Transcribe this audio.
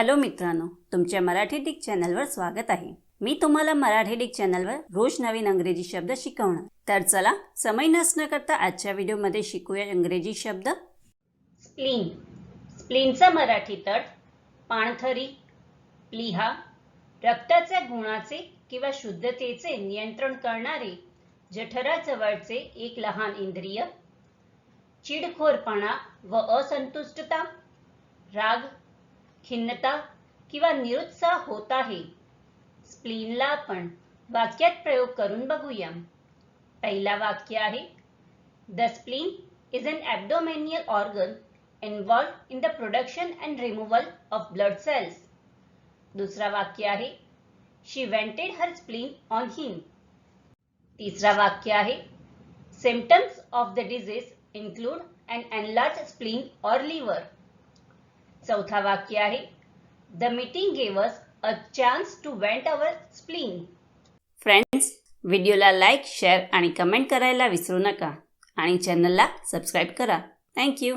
Hello मित्रांनो तुमच्या Marathi Dick चॅनलवर स्वागत आहे. मी तुम्हाला मराठी डिक चॅनलवर रोज नवीन अंग्रेजी शब्द शिकवणार. तर चला समय नसणं करता आजच्या व्हिडिओमध्ये शिकूया इंग्रजी शब्द. स्प्लीन. स्प्लीनचा मराठी तट पाणथरी प्लीहा रक्ताच्या गुणाचे किंवा शुद्धतेचे नियंत्रण करणारे जठराजवळचे एक लहान इंद्रिय चिडखोरपणा व असंतुष्टता राग खिन्नता किंवा निरुत्साह होत आहे स्प्लीनला आपण वाक्यात प्रयोग करून बघूया पहिला वाक्य आहे the spleen is an abdominal organ involved in the production and removal of blood cells दुसरा वाक्य आहे she vented her spleen on him तिसरा वाक्य आहे symptoms of the disease include and enlarge spleen or liver चौथा वाक्य आहे. The meeting gave a chance to vent our our friends व्हिडिओला लाईक शेअर आणि कमेंट करायला विसरू नका. आणि चॅनलला सबस्क्राईब करा. थँक्यू